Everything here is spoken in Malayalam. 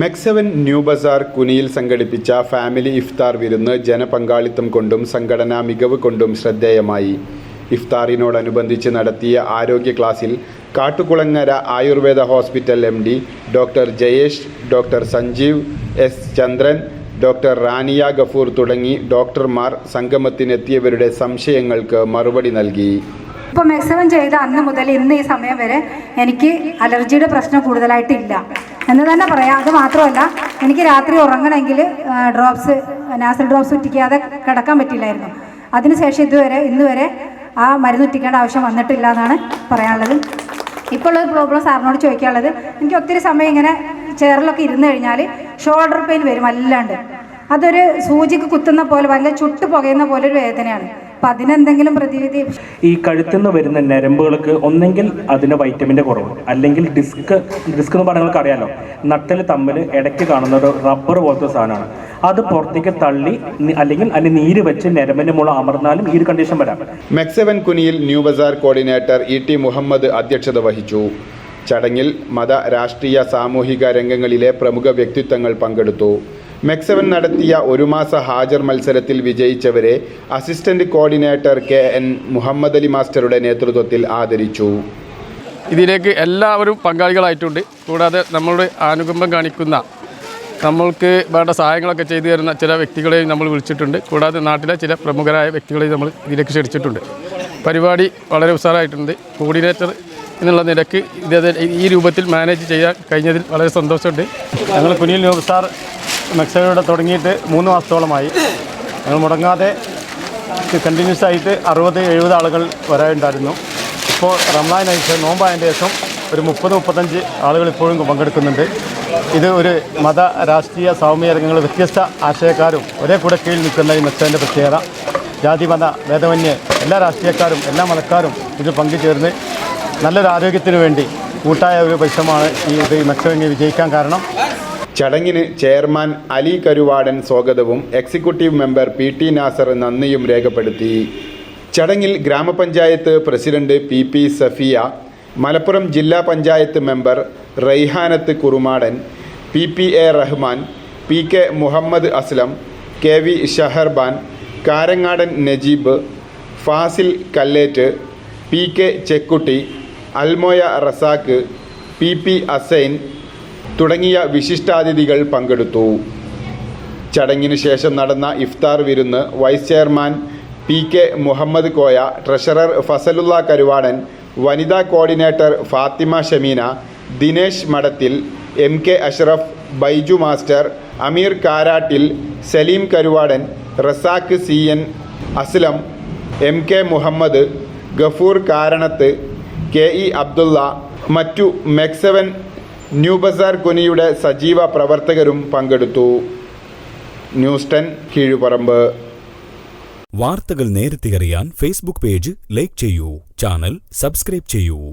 മെക്സവൻ ന്യൂ ബസാർ കുനിയിൽ സംഘടിപ്പിച്ച ഫാമിലി ഇഫ്താർ വിരുന്ന് ജനപങ്കാളിത്തം കൊണ്ടും സംഘടനാ മികവ് കൊണ്ടും ശ്രദ്ധേയമായി. ഇഫ്താറിനോടനുബന്ധിച്ച് നടത്തിയ ആരോഗ്യ ക്ലാസ്സിൽ Kattukulangara Ayurveda hospital M D doctor Jayesh doctor Sanjeev S Chandran doctor Rania Gafoor തുടങ്ങി ഡോക്ടർമാർ സംഗമത്തിനെത്തിയവരുടെ സംശയങ്ങൾക്ക് മറുപടി നൽകി. ഇപ്പം മെക്സവൻ ചെയ്ത അന്ന് മുതൽ ഇന്ന് ഈ സമയം വരെ എനിക്ക് അലർജിയുടെ പ്രശ്നം കൂടുതലായിട്ടില്ല. എന്ന് തന്നെ പറയാം. അത് മാത്രമല്ല എനിക്ക് രാത്രി ഉറങ്ങണമെങ്കിൽ ഡ്രോപ്സ് നാസൽ ഡ്രോപ്സ് ഉറ്റിക്കാതെ കിടക്കാൻ പറ്റില്ലായിരുന്നു. അതിനുശേഷം ഇതുവരെ ഇന്ന് വരെ ആ മരുന്ന് ഉറ്റിക്കേണ്ട ആവശ്യം വന്നിട്ടില്ല എന്നാണ് പറയാനുള്ളത്. ഇപ്പോൾ ഉള്ള പ്രോബ്ലം സാറിനോട് ചോദിക്കാനുള്ളത്. എനിക്ക് ഒത്തിരി സമയം ഇങ്ങനെ ചെയറിലൊക്കെ ഇരുന്ന് കഴിഞ്ഞാൽ ഷോൾഡർ പെയിൻ വരും അല്ലാണ്ട്. അതൊരു സൂചിക്ക് കുത്തുന്ന പോലെ വല്ല ചുട്ട് പുകയുന്ന പോലെ ഒരു വേദനയാണ്. അപ്പം അതിനെന്തെങ്കിലും പ്രതിവിധി ഈ കഴുത്തിൽ നിന്ന് വരുന്ന ഞരമ്പുകൾക്ക് ഒന്നെങ്കിൽ അതിന് വൈറ്റമിന്റെ കുറവ് അല്ലെങ്കിൽ ഡിസ്ക് ഡിസ്ക് എന്ന് പറഞ്ഞാൽ അറിയാലോ നട്ടൽ തമ്മിൽ ഇടയ്ക്ക് കാണുന്ന ഒരു റബ്ബർ പോലത്തെ സാധനമാണ്. അത് പുറത്തേക്ക് തള്ളി അല്ലെങ്കിൽ അതിന് നീര് വെച്ച് ഞരമ്പിന്റെ മുള അമർന്നാലും ഈ ഒരു കണ്ടീഷൻ വരാം. മെക്സവൻ Kuniyil new Bazar coordinator E T Muhammad അധ്യക്ഷത വഹിച്ചു. ചടങ്ങിൽ മത രാഷ്ട്രീയ സാമൂഹിക രംഗങ്ങളിലെ പ്രമുഖ വ്യക്തിത്വങ്ങൾ പങ്കെടുത്തു. മെക്സവൻ നടത്തിയ ഒരു മാസ ഹാജർ മത്സരത്തിൽ വിജയിച്ചവരെ assistant coordinator K N Muhammad Ali മാസ്റ്ററുടെ നേതൃത്വത്തിൽ ആദരിച്ചു. ഇതിലേക്ക് എല്ലാവരും പങ്കാളികളായിട്ടുണ്ട്. കൂടാതെ നമ്മളുടെ ആനുകമ്പം കാണിക്കുന്ന നമ്മൾക്ക് വേണ്ട സഹായങ്ങളൊക്കെ ചെയ്തു തരുന്ന ചില വ്യക്തികളെയും നമ്മൾ വിളിച്ചിട്ടുണ്ട്. കൂടാതെ നാട്ടിലെ ചില പ്രമുഖരായ വ്യക്തികളെയും നമ്മൾ ഇതിലേക്ക് ക്ഷണിച്ചിട്ടുണ്ട്. പരിപാടി വളരെ ഉഷാറായിട്ടുണ്ട്. കോർഡിനേറ്റർ എന്നുള്ള നിരക്ക് ഇത് ഈ രൂപത്തിൽ മാനേജ് ചെയ്യാൻ കഴിഞ്ഞതിൽ വളരെ സന്തോഷമുണ്ട്. ഞങ്ങൾ കുനിയിൽ സ്റ്റാർ മെക്സോയുടെ തുടങ്ങിയിട്ട് മൂന്ന് മാസത്തോളമായി. ഞങ്ങൾ മുടങ്ങാതെ കണ്ടിന്യൂസ് ആയിട്ട് അറുപത് എഴുപത് ആളുകൾ വരാനുണ്ടായിരുന്നു. ഇപ്പോൾ റംലാൻ അയച്ച് നോമ്പായതിന്റെ ശേഷം ഒരു മുപ്പത് മുപ്പത്തഞ്ച് ആളുകൾ ഇപ്പോഴും പങ്കെടുക്കുന്നുണ്ട്. ഇത് ഒരു മത രാഷ്ട്രീയ സൗമ്യ രംഗങ്ങൾ വ്യത്യസ്ത ആശയക്കാരും ഒരേ കൂടെ കീഴിൽ നിൽക്കുന്ന ഈ മെക്സോന്റെ പ്രത്യേകത. ജാതി മത ഭേദമന്യേ എല്ലാ രാഷ്ട്രീയക്കാരും എല്ലാ മതക്കാരും ഇതിൽ പങ്കുചേർന്ന് നല്ലൊരു ആരോഗ്യത്തിന് വേണ്ടി കൂട്ടായ ഒരു പരിശ്രമമാണ് ഈ ഇത് മെക്സോ വിജയിക്കാൻ കാരണം. ചടങ്ങിന് ചെയർമാൻ അലി കരുവാടൻ സ്വാഗതവും executive member P T Nasar നന്ദിയും രേഖപ്പെടുത്തി. ചടങ്ങിൽ ഗ്രാമപഞ്ചായത്ത് president P P Safiya Malappuram ജില്ലാ panchayat member Raihanath Kurumadan P P A Rahman P K Muhammad Aslam K V Shaharban Karangadan Najeeb Fazil Kallett P K Chekkutty Almoya Razak P P Asain തുടങ്ങിയ വിശിഷ്ടാതിഥികൾ പങ്കെടുത്തു. ചടങ്ങിന് ശേഷം നടന്ന ഇഫ്താർ വിരുന്ന് vice chairman P K Muhammad Koya treasurer Fazalulla Karuvadan വനിതാ coordinator Fathima Shameena Dinesh Madathil M K Ashraf Baiju master Ameer Karattil Saleem Karuvadan Razak C N Aslam M K Muhammad Gafoor Karanath K E Abdulla മറ്റു മെക്സവൻ ന്യൂ ബസാർ കുനിയുടെ സജീവ പ്രവർത്തകരും പങ്കെടുത്തു. News ten Kizhuparamba. വാർത്തകൾ നേരത്തെ അറിയാൻ ഫേസ്ബുക്ക് പേജ് ലൈക്ക് ചെയ്യൂ. ചാനൽ സബ്സ്ക്രൈബ് ചെയ്യൂ.